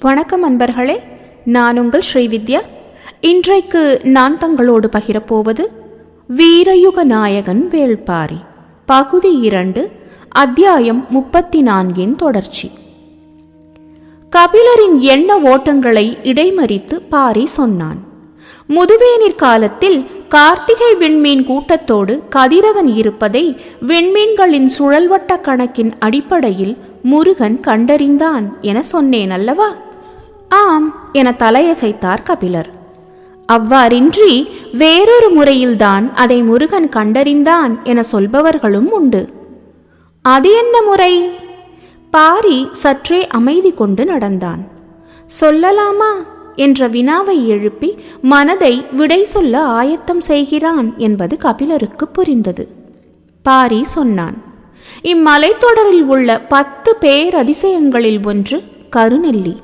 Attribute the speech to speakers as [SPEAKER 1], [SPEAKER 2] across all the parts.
[SPEAKER 1] வணக்கம் அன்பர்களே நான் உங்கள் ஸ்ரீவித்யா. இன்றைக்கு நான் தங்களோடு பகிரப்போவது வீரயுக நாயகன் வேள்பாரி பகுதி இரண்டு அத்தியாயம் முப்பத்தி நான்கின் தொடர்ச்சி. கபிலரின் எண்ண ஓட்டங்களை இடைமறித்து பாரி சொன்னான். முதுவேனிற் காலத்தில் கார்த்திகை விண்மீன் கூட்டத்தோடு கதிரவன் இருப்பதை விண்மீன்களின் சுழல்வட்ட கணக்கின் அடிப்படையில் முருகன் கண்டறிந்தான் என சொன்னேன் அல்லவா? ஆம் என தலையசைத்தார் கபிலர். அவ்வாறின்றி வேறொரு முறையில்தான் அதை முருகன் கண்டறிந்தான் என சொல்பவர்களும் உண்டு. அது என்ன முறை? பாரி சற்றே அமைதி கொண்டு நடந்தான். சொல்லலாமா? என்ற வினாவை எழுப்பி மனதை விடை சொல்ல ஆயத்தம் செய்கிறான் என்பது கபிலருக்கு புரிந்தது. பாரி சொன்னான் இம்மலைத்தொடரில் உள்ள பத்து பேரதிசயங்களில் ஒன்று கருநெல்லி.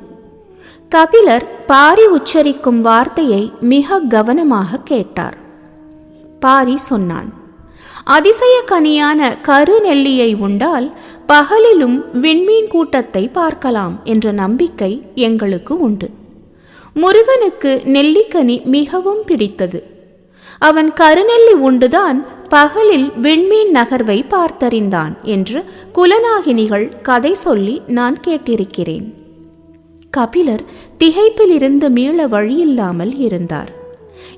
[SPEAKER 1] கபிலர் பாரி உச்சரிக்கும் வார்த்தையை மிக கவனமாக கேட்டார். பாரி சொன்னான் அதிசய கனியான கருநெல்லியை உண்டால் பகலிலும் விண்மீன் கூட்டத்தை பார்க்கலாம் என்ற நம்பிக்கை எங்களுக்கு உண்டு. முருகனுக்கு நெல்லிக்கனி மிகவும் பிடித்தது. அவன் கருநெல்லி உண்டுதான் பகலில் விண்மீன் நகர்வை பார்த்தறிந்தான் என்று குலநாகினிகள் கதை சொல்லி நான் கேட்டிருக்கிறேன். கபிலர் திகைப்பிலிருந்து மீள வழியில்லாமல் இருந்தார்.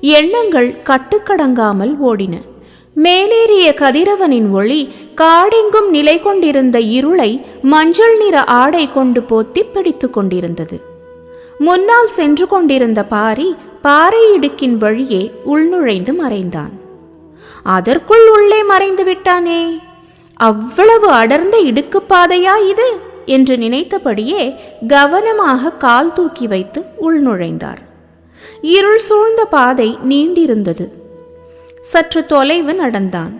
[SPEAKER 1] எண்ணங்கள் கட்டுக்கடங்காமல் ஓடின. மேலேறிய கதிரவனின் ஒளி காடெங்கும் நிலை கொண்டிருந்த இருளை மஞ்சள் நிற ஆடை கொண்டு போத்தி பிடித்து கொண்டிருந்தது. முன்னால் சென்று கொண்டிருந்த பாரி பாறை இடுக்கின் வழியே உள்நுழைந்து மறைந்தான். அதற்குள் உள்ளே மறைந்து விட்டானே? அவ்வளவு அடர்ந்த இடுக்கு பாதையா இது? என்று நினைத்தபடியே கவனமாக கால் தூக்கி வைத்து உள்நுழைந்தார். இருள் சூழ்ந்த பாதை நீண்டிருந்தது. சற்று தொலைவு நடந்தான்.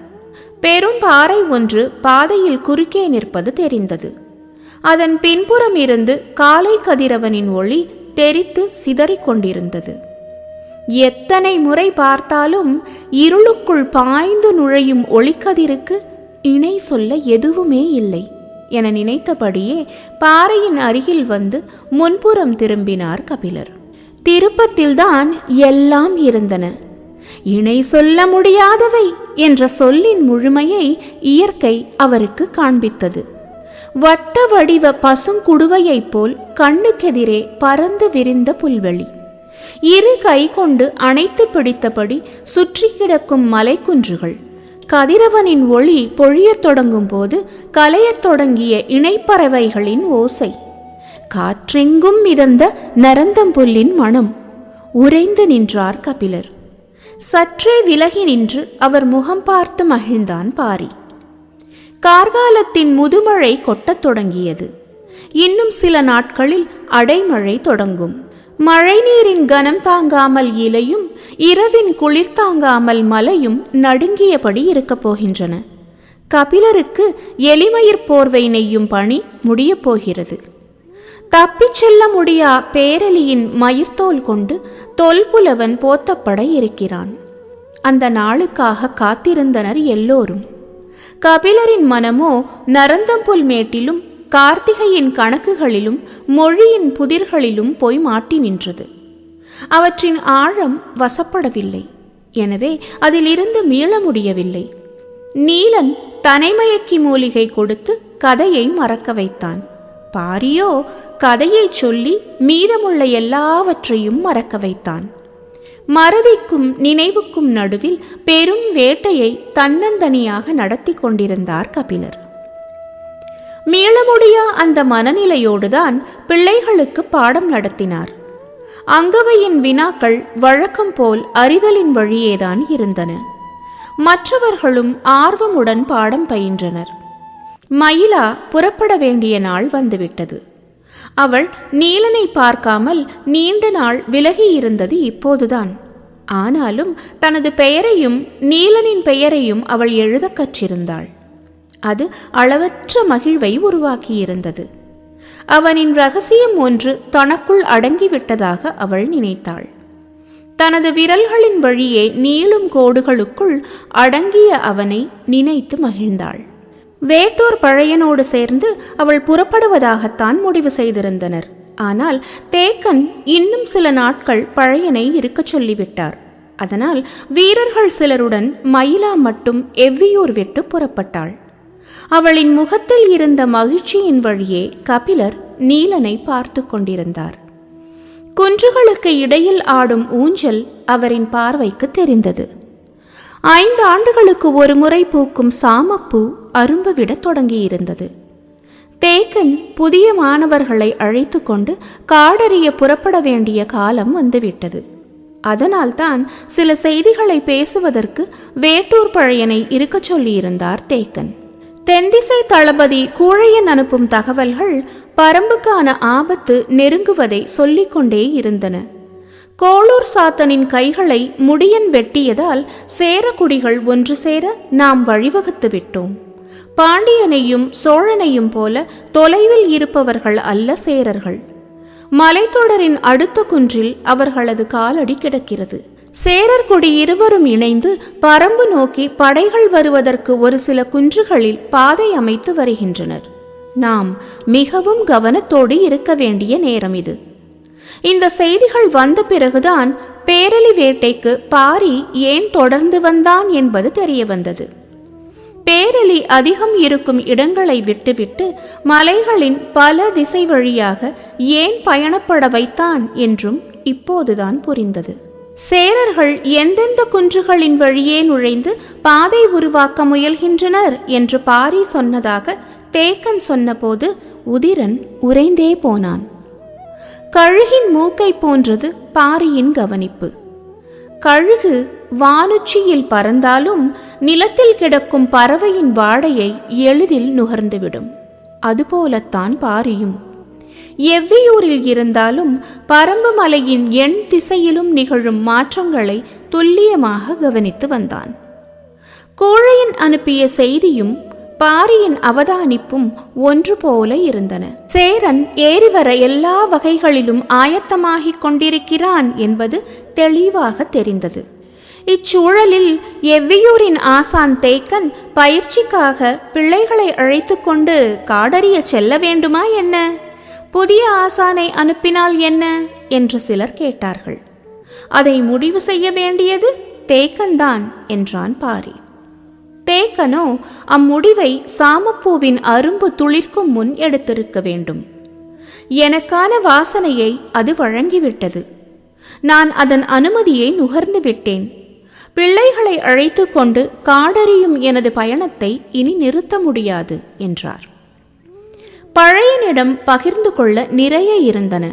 [SPEAKER 1] பெரும் பாறை ஒன்று பாதையில் குறுக்கே நிற்பது தெரிந்தது. அதன் பின்புறம் இருந்து காலை கதிரவனின் ஒளி தெரித்து சிதறிக் கொண்டிருந்தது. எத்தனை முறை பார்த்தாலும் இருளுக்குள் பாய்ந்து நுழையும் ஒளிக்கதிருக்கு இணை சொல்ல எதுவுமே இல்லை. என நினைத்தபடியே பாறையின் அருகில் வந்து முன்புறம் திரும்பினார் கபிலர். திருப்பத்தில்தான் எல்லாம் இருந்தன. இணை சொல்ல முடியாதவை என்ற சொல்லின் முழுமையை இயற்கை அவருக்கு காண்பித்தது. வட்ட வடிவ பசுங்குடுவையைப் போல் கண்ணுக்கெதிரே பறந்து விரிந்த புல்வெளி. இரு கை கொண்டு அணைத்து பிடித்தபடி சுற்றி கிடக்கும் மலைக்குன்றுகள். கதிரவனின் ஒளி பொழியத் தொடங்கும் போது கலையத் தொடங்கிய இணைப்பறவைகளின் ஓசை. காற்றெங்கும் மிதந்த நரந்தம்புல்லின் மனம். உறைந்து நின்றார் கபிலர். சற்றே விலகி நின்று அவர் முகம் பார்த்து மகிழ்ந்தான் பாரி. கார்காலத்தின் முதுமழை கொட்டத் தொடங்கியது. இன்னும் சில நாட்களில் அடைமழை தொடங்கும். மழைநீரின் கனம் தாங்காமல் இலையும் இரவின் குளிர் தாங்காமல் மலையும் நடுங்கியபடி இருக்கப் போகின்றன. கபிலருக்கு எலிமயிர் போர்வை நெய்யும் பணி முடியப் போகிறது. தப்பிச் செல்ல முடியா பேரலியின் மயிர்தோல் கொண்டு தொல்புலவன் போத்தப்பட இருக்கிறான். அந்த நாளுக்காக காத்திருந்தனர் எல்லோரும். கபிலரின் மனமோ நரந்தம்புல் மேட்டிலும் கார்த்திகையின் கணக்குகளிலும் மொழியின் புதிர்களிலும் போய் மாட்டி நின்றது. அவற்றின் ஆழம் வசப்படவில்லை. எனவே அதிலிருந்து மீள முடியவில்லை. நீலன் தனைமயக்கி மூலிகை கொடுத்து கதையை மறக்க வைத்தான். பாரியோ கதையைச் சொல்லி மீதமுள்ள எல்லாவற்றையும் மறக்க வைத்தான். மறதிக்கும் நினைவுக்கும் நடுவில் பெரும் வேட்டையை தன்னந்தனியாக நடத்தி கொண்டிருந்தார் கபிலர். மீளமுடியா அந்த மனநிலையோடுதான் பிள்ளைகளுக்கு பாடம் நடத்தினார். அங்கவையின் வினாக்கள் வழக்கம் போல் அறிதலின் வழியேதான் இருந்தன. மற்றவர்களும் ஆர்வமுடன் பாடம் பயின்றனர். மயிலா புறப்பட வேண்டிய நாள் வந்துவிட்டது. அவள் நீலனை பார்க்காமல் நீண்ட நாள் விலகி இருந்தது இப்போதுதான். ஆனாலும் தனது பெயரையும் நீலனின் பெயரையும் அவள் எழுதக் கற்றிருந்தாள். அது அளவற்ற மகிழ்வை உருவாக்கியிருந்தது. அவனின் ரகசியம் ஒன்று தனக்குள் அடங்கிவிட்டதாக அவள் நினைத்தாள். தனது விரல்களின் வழியே நீளும் கோடுகளுக்குள் அடங்கிய அவனை நினைத்து மகிழ்ந்தாள். வேட்டூர் பழையனோடு சேர்ந்து அவள் புறப்படுவதாகத்தான் முடிவு செய்திருந்தனர். ஆனால் தேக்கன் இன்னும் சில நாட்கள் பழையனை இருக்கச் சொல்லிவிட்டார். அதனால் வீரர்கள் சிலருடன் மயிலா மட்டும் எவ்வியூர் விட்டு புறப்பட்டாள். அவளின் முகத்தில் இருந்த மகிழ்ச்சியின் வழியே கபிலர் நீலனை பார்த்து கொண்டிருந்தார். குன்றுகளுக்கு இடையில் ஆடும் ஊஞ்சல் அவரின் பார்வைக்கு தெரிந்தது. ஐந்து ஆண்டுகளுக்கு ஒரு முறை பூக்கும் சாமப்பூ அரும்புவிடத் தொடங்கியிருந்தது. தேக்கன் புதிய மாணவர்களை அழைத்து கொண்டு காடறிய புறப்பட வேண்டிய காலம் வந்துவிட்டது. அதனால்தான் சில செய்திகளை பேசுவதற்கு வேட்டூர் பழையனை இருக்கச் சொல்லியிருந்தார் தேக்கன். தென்திசை தளபதி கூழையன் அனுப்பும் தகவல்கள் பரம்புக்கான ஆபத்து நெருங்குவதை சொல்லிக்கொண்டே இருந்தன. கோளூர் சாத்தனின் கைகளை முடியன் வெட்டியதால் சேரக்குடிகள் ஒன்று சேர நாம் வழிவகுத்து விட்டோம். பாண்டியனையும் சோழனையும் போல தொலைவில் இருப்பவர்கள் அல்ல சேரர்கள். மலைத்தொடரின் அடுத்த குன்றில் அவர்களது காலடி கிடக்கிறது. சேரர்குடி இருவரும் இணைந்து பரம்பு நோக்கி படைகள் வருவதற்கு ஒரு சில குன்றுகளில் பாதை அமைத்து வருகின்றனர். நாம் மிகவும் கவனத்தோடு இருக்க வேண்டிய நேரம் இது. இந்த செய்திகள் வந்த பிறகுதான் பேரலி வேட்டைக்கு பாரி ஏன் தொடர்ந்து வந்தான் என்பது தெரிய வந்தது. பேரலி அதிகம் இருக்கும் இடங்களை விட்டுவிட்டு மலைகளின் பல திசை வழியாக ஏன் பயணப்பட வைத்தான் என்றும் இப்போதுதான் புரிந்தது. சேரர்கள் எந்தெந்த குன்றுகளின் வழியே நுழைந்து பாதை உருவாக்க முயல்கின்றனர் என்று பாரி சொன்னதாக தேக்கன் சொன்னபோது உதிரன் உறைந்தே போனான். கழுகின் மூக்கை போன்றது பாரியின் கவனிப்பு. கழுகு வானுச்சியில் பறந்தாலும் நிலத்தில் கிடக்கும் பறவையின் வாடையை எளிதில் நுகர்ந்துவிடும். அதுபோலத்தான் பாரியும். எவ்வியூரில் இருந்தாலும் பரம்பு மலையின் எண் திசையிலும் நிகழும் மாற்றங்களை துல்லியமாக கவனித்து வந்தான். கோழையன் அனுப்பிய செய்தியும் பாரியின் அவதானிப்பும் ஒன்று போல இருந்தன. சேரன் ஏறிவர எல்லா வகைகளிலும் ஆயத்தமாகிக் கொண்டிருக்கிறான் என்பது தெளிவாக தெரிந்தது. இச்சூழலில் எவ்வியூரின் ஆசான் தேக்கன் பயிற்சிக்காக பிள்ளைகளை அழைத்து கொண்டு காடறிய செல்ல வேண்டுமா என்ன? புதிய ஆசானை அனுப்பினால் என்ன? என்று சிலர் கேட்டார்கள். அதை முடிவு செய்ய வேண்டியது தேக்கன்தான் என்றான் பாரி. தேக்கனோ அம்முடிவை சாமப்பூவின் அரும்பு துளிர்க்கும் முன் எடுத்திருக்க வேண்டும். எனக்கான வாசனையை அது வழங்கிவிட்டது. நான் அதன் அனுமதியை நுகர்ந்து விட்டேன். பிள்ளைகளை அழைத்து கொண்டு காடறியும் எனது பயணத்தை இனி நிறுத்த முடியாது என்றார். பழையனிடம் பகிர்ந்து கொள்ள நிறைய இருந்தன.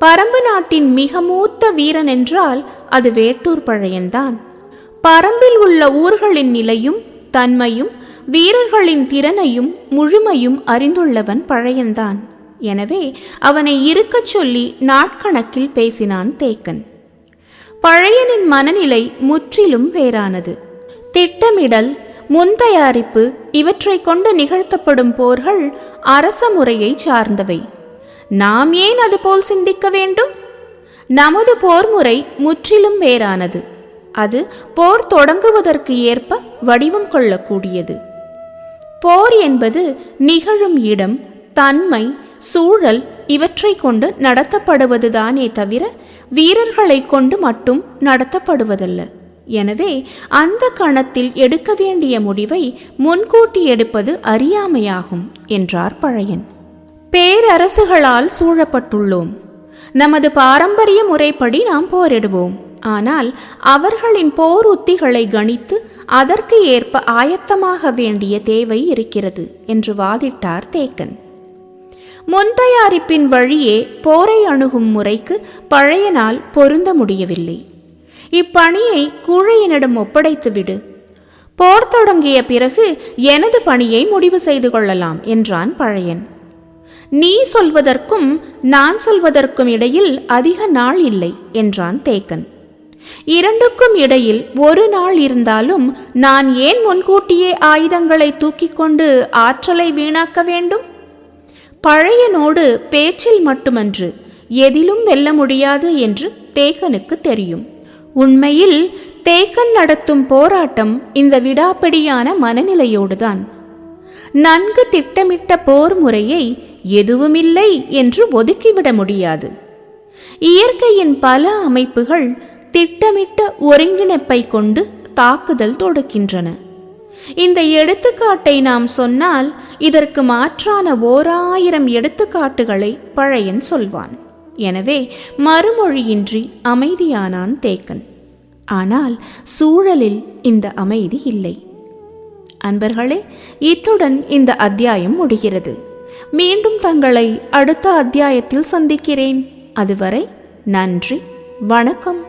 [SPEAKER 1] பரம்பு நாட்டின் மிக மூத்த வீரன் என்றால் அது வேட்டூர் பழையன்தான். பரம்பில் உள்ள ஊர்களின் நிலையும் தன்மையும் வீரர்களின் திறனையும் முழுமையும் அறிந்துள்ளவன் பழையன்தான். எனவே அவனை இருக்கச் சொல்லி நாட்கணக்கில் பேசினான் தேக்கன். பழையனின் மனநிலை முற்றிலும் வேறானது. திட்டமிடல் முன்தயாரிப்பு இவற்றை கொண்டு நிகழ்த்தப்படும் போர்கள் அரச முறையை சார்ந்தவை. நாம் ஏன் அதுபோல் சிந்திக்க வேண்டும்? நமது போர் முறை முற்றிலும் வேறானது. அது போர் தொடங்குவதற்கு ஏற்ப வடிவம் கொள்ளக்கூடியது. போர் என்பது நிகழும் இடம் தன்மை சூழல் இவற்றை கொண்டு நடத்தப்படுவதுதானே தவிர வீரர்களை கொண்டு மட்டும் நடத்தப்படுவதல்ல. எனவே அந்த கணத்தில் எடுக்க வேண்டிய முடிவை முன்கூட்டி எடுப்பது அறியாமையாகும் என்றார் பழையன். பேரரசுகளால் சூழப்பட்டுள்ளோம். நமது பாரம்பரிய முறைப்படி நாம் போரிடுவோம். ஆனால் அவர்களின் போர் உத்திகளை கணித்து அதற்கு ஏற்ப ஆயத்தமாக வேண்டிய தேவை இருக்கிறது என்று வாதிட்டார் தேக்கன். முன்தயாரிப்பின் வழியே போரை அணுகும் முறைக்கு பழைய நாள் பொருந்த முடியவில்லை. இப்பணியை கூழையனிடம் ஒப்படைத்துவிடு. போர் தொடங்கிய பிறகு எனது பணியை முடிவு செய்து கொள்ளலாம் என்றான் பழையன். நீ சொல்வதற்கும் நான் சொல்வதற்கும் இடையில் அதிக நாள் இல்லை என்றான் தேக்கன். இரண்டுக்கும் இடையில் ஒரு நாள் இருந்தாலும் நான் ஏன் முன்கூட்டியே ஆயுதங்களை தூக்கிக் கொண்டு ஆற்றலை வீணாக்க வேண்டும்? பழையனோடு பேச்சில் மட்டுமன்று எதிலும் வெல்ல முடியாது என்று தேக்கனுக்கு தெரியும். உண்மையில் தேக்கன் நடத்தும் போராட்டம் இந்த விடாப்பிடியான மனநிலையோடுதான். நன்கு திட்டமிட்ட போர் முறையை எதுவுமில்லை என்று ஒதுக்கிவிட முடியாது. இயற்கையின் பல அமைப்புகள் திட்டமிட்ட ஒருங்கிணைப்பை கொண்டு தாக்குதல் தொடுக்கின்றன. இந்த எடுத்துக்காட்டை நாம் சொன்னால் இதற்கு மாற்றான ஓராயிரம் எடுத்துக்காட்டுகளை பழையன் சொல்வான். எனவே மறுமொழியின்றி அமைதியானான் தேக்கன். ஆனால் சூழலில் இந்த அமைதி இல்லை. அன்பர்களே இத்துடன் இந்த அத்தியாயம் முடிகிறது. மீண்டும் தங்களை அடுத்த அத்தியாயத்தில் சந்திக்கிறேன். அதுவரை நன்றி வணக்கம்.